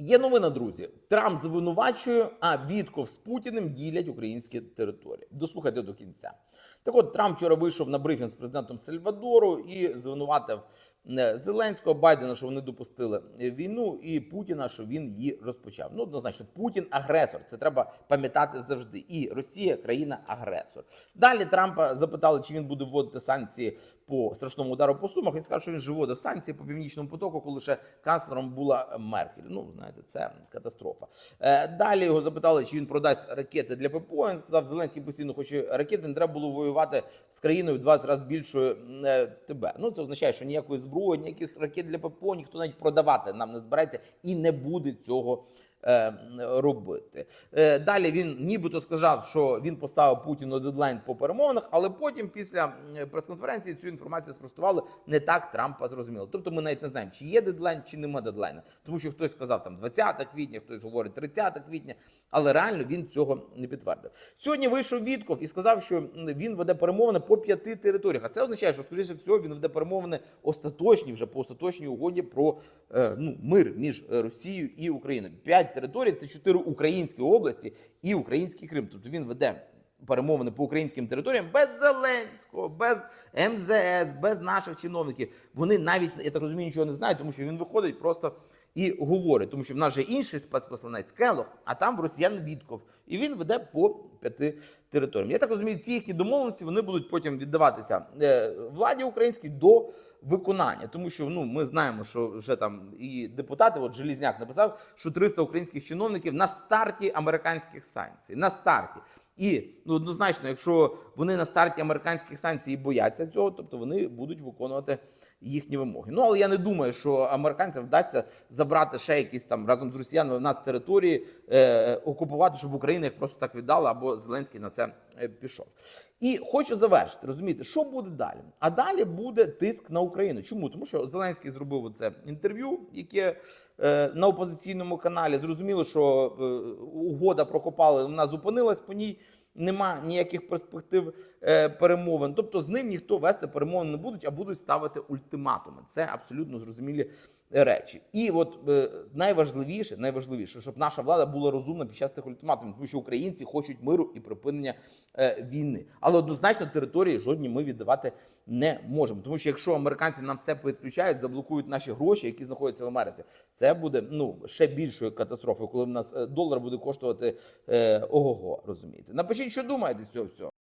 Є новина, друзі. Трамп звинувачує, а Вітков з Путіним ділять українські території. Дослухайте до кінця. Так от Трамп вчора вийшов на брифінг з президентом Сальвадору і звинуватив е, Зеленського Байдена, що вони допустили війну, і Путіна, що він її розпочав. Ну однозначно, Путін агресор. Це треба пам'ятати завжди. І Росія країна агресор. Далі Трампа запитали, чи він буде вводити санкції по страшному удару по сумах. Він сказав, що він же вводив санкції по північному потоку, коли ще канцлером була Меркель. Ну знаєте, це катастрофа. Е, Далі його запитали, чи він продасть ракети для ППО. Він сказав, Зеленський постійно хоче ракети. Не треба було воювати з країною в 20 разів більшою е, тебе. Ну це означає, що ніякої зброї, ніяких ракет для ППО ніхто навіть продавати нам не збирається і не буде цього. Е, Робити Е, далі він нібито сказав, що він поставив Путіну дедлайн по перемовинах, але потім, після прес-конференції, цю інформацію спростували не так Трампа зрозуміло. Тобто, ми навіть не знаємо, чи є дедлайн, чи нема дедлайна, тому що хтось сказав там 20 квітня, хтось говорить 30 квітня, але реально він цього не підтвердив. Сьогодні вийшов Вітков і сказав, що він веде перемовини по п'яти територіях. А це означає, що скоріше всього він веде перемовини остаточні вже по остаточній угоді про ну мир між е, Росією і Україною. П'ять територій це чотири українські області і український Крим. Тобто він веде. Перемовини по українським територіям без Зеленського, без МЗС, без наших чиновників. Вони навіть я так розумію, нічого не знають, тому що він виходить просто і говорить, тому що в нас же інший спецпосланець Келох, а там в росіян Вітков, і він веде по п'яти територіям. Я так розумію, ці їхні домовленості вони будуть потім віддаватися е, владі українській до виконання, тому що ну ми знаємо, що вже там і депутати, от Желізняк написав, що 300 українських чиновників на старті американських санкцій. На старті. І ну однозначно, якщо вони на старті американських санкцій бояться цього, тобто вони будуть виконувати їхні вимоги. Ну але я не думаю, що американцям вдасться забрати ще якісь там разом з росіянами в нас території, е, окупувати, щоб Україна їх просто так віддала, або Зеленський на це е, пішов. І хочу завершити, розумієте, що буде далі? А далі буде тиск на Україну. Чому? Тому що Зеленський зробив це інтерв'ю, яке е, на опозиційному каналі зрозуміло, що е, угода прокопали, вона зупинилась по ній. Нема ніяких перспектив е, перемовин. Тобто з ним ніхто вести перемовини не будуть, а будуть ставити ультиматуми. Це абсолютно зрозумілі речі. І от е, найважливіше, найважливіше, щоб наша влада була розумна під час тих ультиматумів, тому що українці хочуть миру і припинення е, війни. Але однозначно території жодні ми віддавати не можемо. Тому що якщо американці нам все підключають, заблокують наші гроші, які знаходяться в Америці, це буде ну ще більшою катастрофою, коли в нас е, долар буде коштувати е, ого-го, розумієте. Напишіть, що думаєте з цього всього.